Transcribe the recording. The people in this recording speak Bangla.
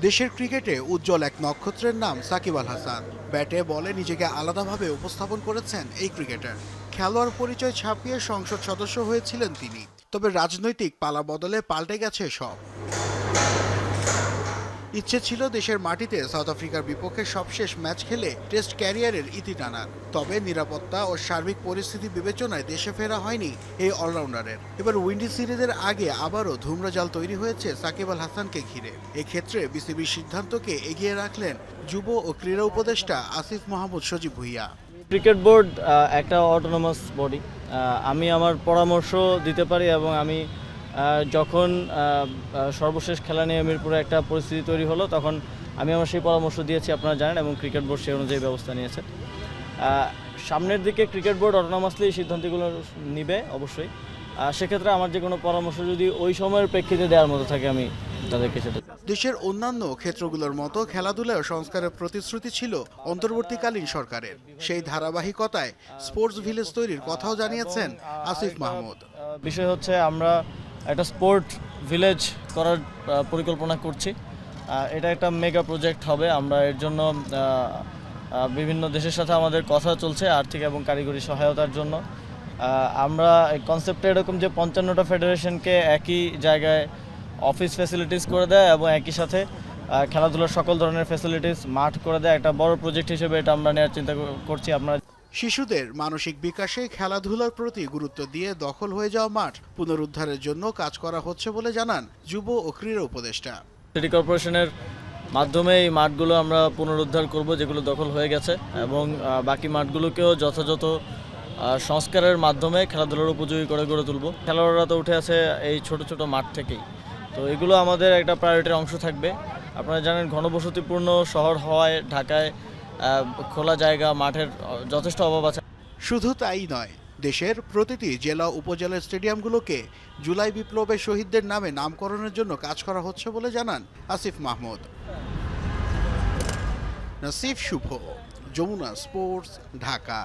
দেশের ক্রিকেটে উজ্জ্বল এক নক্ষত্রের নাম সাকিব আল হাসান। ব্যাটে বলে নিজেকে আলাদাভাবে উপস্থাপন করেছেন এই ক্রিকেটার। খেলোয়াড় পরিচয় ছাপিয়ে সংসদ সদস্য হয়েছিলেন তিনি। তবে রাজনৈতিক পালা বদলে পাল্টে গেছে সব। ইচ্ছে ছিল দেশের মাটিতে সাউথ আফ্রিকার বিপক্ষে সবশেষ ম্যাচ খেলে টেস্ট ক্যারিয়ারের ইতি টানার। তবে নিরাপত্তা ও সার্বিক পরিস্থিতি বিবেচনায় দেশে ফেরা হয়নি এই অলরাউন্ডারের। এবার উইন্ডিজ সিরিজের আগে আবারও ধূম্রজাল তৈরি হয়েছে সাকিব আল হাসানকে ঘিরে। এক্ষেত্রে বিসিবির সিদ্ধান্তকে এগিয়ে রাখলেন যুব ও ক্রীড়া উপদেষ্টা আসিফ মাহমুদ সজীব ভুইয়া। ক্রিকেট বোর্ড একটা অটোনোমাস বডি আমি আমার পরামর্শ দিতে পারি এবং আমি যখন সর্বশেষ খেলা নিয়ে মিরপুরে একটা পরিস্থিতি তৈরি হলো তখন আমি আমার সেই পরামর্শ দিয়েছি আপনারা জানেন এবং ক্রিকেট বোর্ড সেই অনুযায়ী ব্যবস্থা নিয়েছে। সামনের দিকে ক্রিকেট বোর্ড অটোনোমাসলি এই সিদ্ধান্তগুলো নিবে অবশ্যই। সেক্ষেত্রে আমার যে কোনো পরামর্শ যদি ওই সময়ের প্রেক্ষিতে দেওয়ার মতো থাকে আমি তাদেরকে সেটা দেশের অন্যান্য ক্ষেত্রগুলোর মতো খেলাধুলায় সংস্কারের প্রতিশ্রুতি ছিল অন্তর্বর্তীকালীন সরকারের। সেই ধারাবাহিকতায় স্পোর্টস ভিলেজ তৈরির কথাও জানিয়েছেন আসিফ মাহমুদ। বিষয় হচ্ছে আমরা একটা স্পোর্ট ভিলেজ করার পরিকল্পনা করছি। এটা একটা মেগা প্রজেক্ট হবে। আমরা এর জন্য বিভিন্ন দেশের সাথে আমাদের কথা চলছে, আর্থিক এবং কারিগরি সহায়তার জন্য। আমরা এই কনসেপ্টটা এরকম যে পঞ্চান্নটা ফেডারেশনকে একই জায়গায় অফিস ফ্যাসিলিটিস করে দেয় এবং একই সাথে খেলাধুলার সকল ধরনের ফ্যাসিলিটিস মাঠ করে দেয়, একটা বড় প্রজেক্ট হিসেবে এটা আমরা নেওয়ার চিন্তা করছি। আপনারা শিশুদের মানসিক বিকাশে খেলাধুলার প্রতি গুরুত্ব দিয়ে দখল হয়ে যাওয়া মাঠ পুনরুদ্ধারের জন্য কাজ করা হচ্ছে বলে জানান যুব ও ক্রীড়া উপদেষ্টা। সিটি কর্পোরেশনের মাধ্যমে এই মাঠগুলো আমরা পুনরুদ্ধার করব, যেগুলো দখল হয়ে গেছে, এবং বাকি মাঠগুলোকেও যথাযথ সংস্কারের মাধ্যমে খেলাধুলার উপযোগী করে গড়ে তুলব। খেলোয়াড়রা তো উঠে আছে এই ছোট ছোট মাঠ থেকেই। তো এগুলো আমাদের একটা প্রায়োরিটির অংশ থাকবে। আপনারা জানেন, ঘনবসতিপূর্ণ শহর হওয়ায় ঢাকায় খোলা জায়গা, মাঠের যথেষ্ট অভাব আছে। শুধু তাই নয়, দেশের প্রতিটি জেলা উপজেলা স্টেডিয়ামগুলোকে জুলাই বিপ্লবের শহীদদের নামে নামকরণের জন্য কাজ করা হচ্ছে বলে জানান আসিফ মাহমুদ। নাসিফ শুভ, যমুনা স্পোর্টস, ঢাকা।